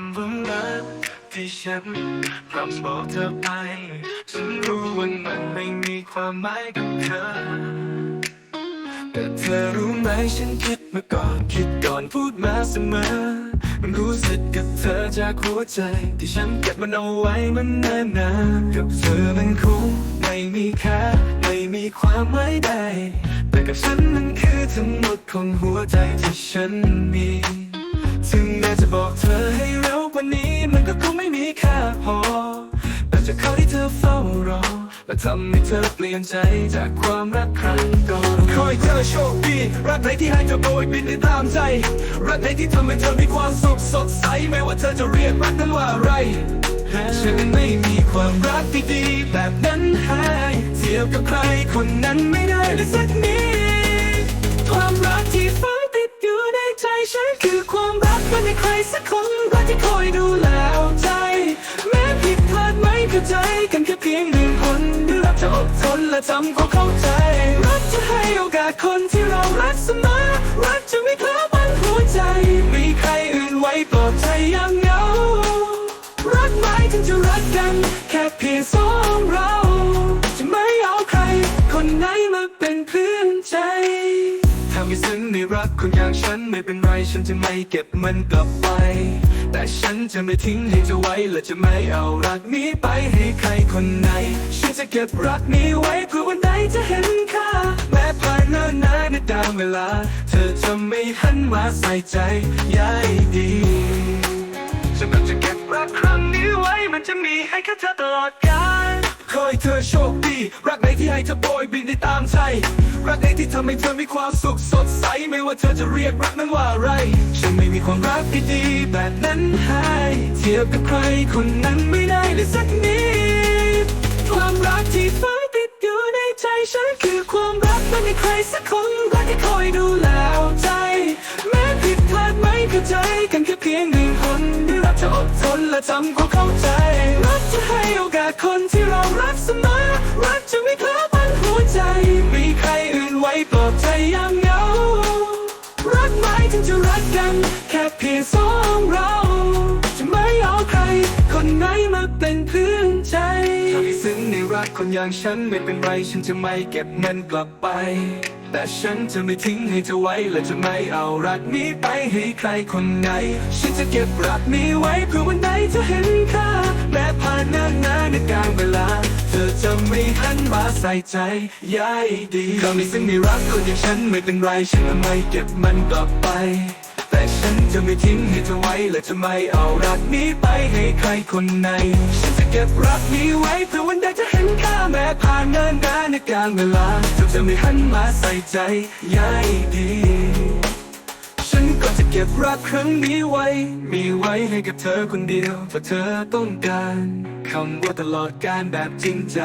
ำว่ารักที่ฉันพร่ำบอกเธอไป ฉันรู้ว่ามันไม่มีความหมายกับเธอ แต่เธอรู้ไหมฉันคิดมาก่อนคิดก่อนพูดมาเสมอ มันรู้สึกกับเธอจากหัวใจ ที่ฉันเก็บมันเอาไว้มันนานนานกับเธอมันคงไม่มีค่าไม่มีความหมายใดแต่กับฉันมันคือทั้งหมดของหัวใจที่ฉันมี ถึงแม้จะบอกเธอให้ ก็คงไม่มีค่าพอ แต่จากเขาที่เธอเฝ้ารอ และทำให้เธอเปลี่ยนใจจากความรักครั้งก่อนขอให้เธอโชคดี รักไหนที่ให้เธอโบยบินได้ตามใจ รักไหนที่ทำให้เธอมีความสุขสดใส ไม่ว่าเธอจะเรียกรักนั้นว่าอะไรฉันไม่มีความรักดีๆแบบนั้นให้เทียบกับใครคนนั้นไม่ได้เลยสักนิดความรักที่ฝังติดอยู่ในใจฉันคือความรักมันในใครสักคน และทำความเข้าใจ รักจะให้โอกาสคนที่เรารักเสมอ รักจะไม่คลาบันหัวใจ มีใครอื่นไว้ปลอบใจยามเหงา รักไหมถึงจะรักกัน แค่เพียง ถ้าไม่ซึ้งในรักคนอย่างฉันไม่เป็นไรฉันจะไม่เก็บมันกลับไป แต่ฉันจะไม่ทิ้งให้เธอไว้และจะไม่เอารักนี้ไปให้ใครคนไหน ฉันจะเก็บรักนี้ไว้เพื่อวันใดจะเห็นค่าแม้ผ่านเนิ่นนานในตามเวลา เธอจะไม่หันมาใส่ใจใยดีฉันก็จะเก็บรักครั้งนี้ไว้มันจะมีให้แค่เธอตลอดกาล เคยเธอโชคดี รักไหนที่ให้เธอโบยบินได้ตามใจ รักไหนที่ทำให้เธอมีความสุขสดใส ไม่ว่าเธอจะเรียกรักนั้นว่าอะไร ฉันไม่มีความรักดีๆแบบนั้นให้เทียบกับใครคนนั้นไม่ได้เลยสักนิด ความรักที่ฝังติดอยู่ในใจฉันคือความรักมันในใครสักคน และทำความเข้าใจ รักจะให้โอกาสคนที่เรารักเสมอ รักจะไม่คล้าบันหัวใจ มีใครอื่นไว้ปลอบใจยามเหงา รักไหมถึงจะรักกัน แค่เพียงสองเรา จะไม่เอาใคร คนไหนมาเป็นเพื่อนใจถ้าไม่ซึ้งในรักคนอย่างฉันไม่เป็นไร ฉันจะไม่เก็บมันกลับไป แต่ฉันจะไม่ทิ้งให้เธอไว้ และจะไม่เอารักนี้ไปให้ใครคนไหน ฉันจะเก็บรักนี้ไว้เพื่อวันไหนจะเห็นค่าแม้ผ่านนิ่นนานในการเวลา เธอจะไม่หันมาใส่ใจใยดีเราไม่ซึ้งในรักคนอย่างฉันไม่เป็นไร ฉันจะไม่เก็บมันกลับไป แต่ฉันจะไม่ทิ้งให้เธอไว้ และจะไม่เอารักนี้ไปให้ใครคนไหน เก็บรักนี้ไว้เพื่อวันใดจะเห็นค่าแม้ผ่านเนินนานในการเวลาเธอจะไม่หันมาใส่ใจใยดี ฉันก็จะเก็บรักครั้งนี้ไว้ มีไว้ให้กับเธอคนเดียวเพราะเธอต้องการคำว่าตลอดการแบบจริงใจ